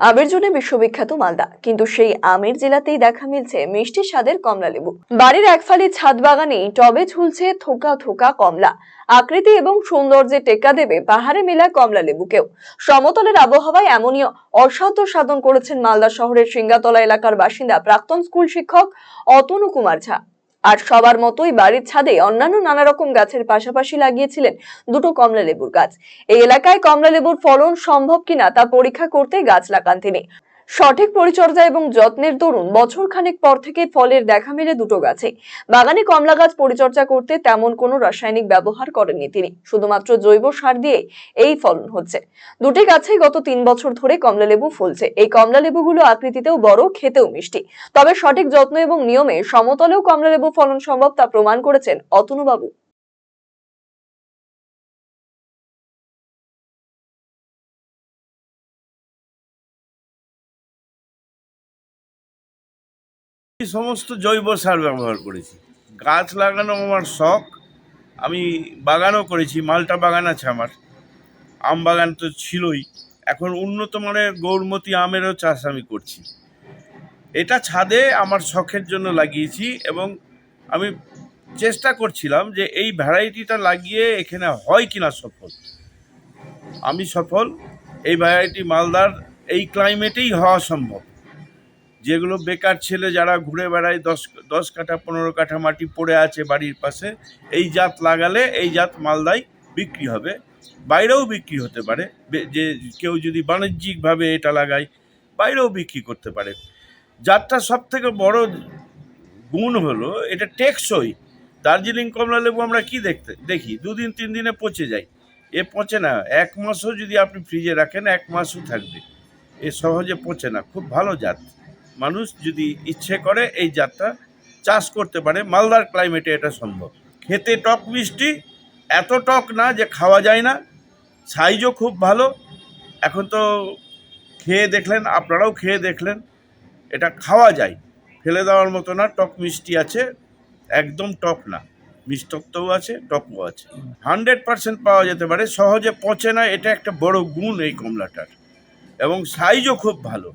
আমের জন্য বিশ্ববিখ্যাত মালদা। কিন্তু সেই আমের জেলাতেই দেখা মিলছে মিষ্টি স্বাদের কমলা লেবু। বাড়ির একফালি ছাদ বাগানেই টবে ঝুলছে থোকা থোকা কমলা। আকৃতি এবং সৌন্দর্যে টেক্কা দেবে পাহাড়ে মেলা কমলা লেবুকেও। সমতলের আবহাওয়ায় এমনই অসাধ্য সাধন করেছেন মালদা শহরের সিঙ্গাতলা এলাকার বাসিন্দা প্রাক্তন স্কুল শিক্ষক অতনু কুমার ঝা। আর সবার মতোই বাড়ির ছাদে অন্যান্য নানা রকম গাছের পাশাপাশি লাগিয়েছিলেন দুটো কমলা লেবুর গাছ। এই এলাকায় কমলা লেবুর ফলন সম্ভব কিনা তা পরীক্ষা করতে গাছ লাগান তিনি। সঠিক পরিচর্যা এবং যত্নের দরুন বছর খানেক পর থেকে ফলের দেখা মেলে দুটো গাছে বাগানে কমলা গাছ পরিচর্যা করতে তেমন কোনো রাসায়নিক ব্যবহার করেননি তিনি। শুধুমাত্র জৈব সার দিয়ে এই ফলন হচ্ছে। দুটি গাছে গত তিন বছর ধরে কমলা লেবু ফলছে। এই কমলা লেবুগুলো আকৃতিতেও বড়, খেতেও মিষ্টি। তবে সঠিক যত্ন এবং নিয়মে সমতলেও কমলা লেবু ফলন সম্ভব তা প্রমাণ করেছেন অতনুবাবু। সমস্ত জৈব সার ব্যবহার করেছি। গাছ লাগানো আমার শখ। আমি বাগানও করেছি, মালটা বাগান আছে আমার। আম বাগান তো ছিলই। এখন উন্নত মানের গৌরমতি আমেরও চাষ আমি করছি। এটা ছাদে আমার শখের জন্য লাগিয়েছি এবং আমি চেষ্টা করছিলাম যে এই ভ্যারাইটিটা লাগিয়ে এখানে হয় কিনা সফল। আমি সফল। এই ভ্যারাইটি মালদার এই ক্লাইমেটেই হওয়া সম্ভব। যেগুলো বেকার ছেলে যারা ঘুরে বেড়ায়, দশ দশ কাঠা, পনেরো কাঠা মাটি পড়ে আছে বাড়ির পাশে, এই জাত লাগালে এই জাত মালদায় বিক্রি হবে। বাইরেও বিক্রি হতে পারে। যে কেউ যদি বাণিজ্যিকভাবে এটা লাগায়, বাইরেও বিক্রি করতে পারে। জাতটা সব থেকে বড় গুণ হলো, এটা টেকসই। দার্জিলিং কমলা লেবু আমরা কি দেখতে, দেখি? দুদিন, তিন দিনে পচে যায়। এ পচে না, এক মাসও যদি আপনি ফ্রিজে রাখেন, এক মাসও থাকবে। এ সহজে পচে না। খুব ভালো জাত। মানুষ যদি ইচ্ছে করে এই জাতটা চাষ করতে পারে, মালদার ক্লাইমেটে এটা সম্ভব। খেতে টক মিষ্টি, এত টক না যে খাওয়া যায় না সাইজও খুব ভালো। এখন তো খেয়ে দেখলেন, আপনারাও খেয়ে দেখলেন, এটা খাওয়া যায়। ফেলে দেওয়ার মতো না, টক মিষ্টি আছে, একদম টক না। মিষ্টত্বও আছে, টকও আছে। হান্ড্রেড পার্সেন্ট পাওয়া যেতে পারে, সহজে পচে না, এটা একটা বড় গুণ এই কমলাটার। এবং সাইজও খুব ভালো।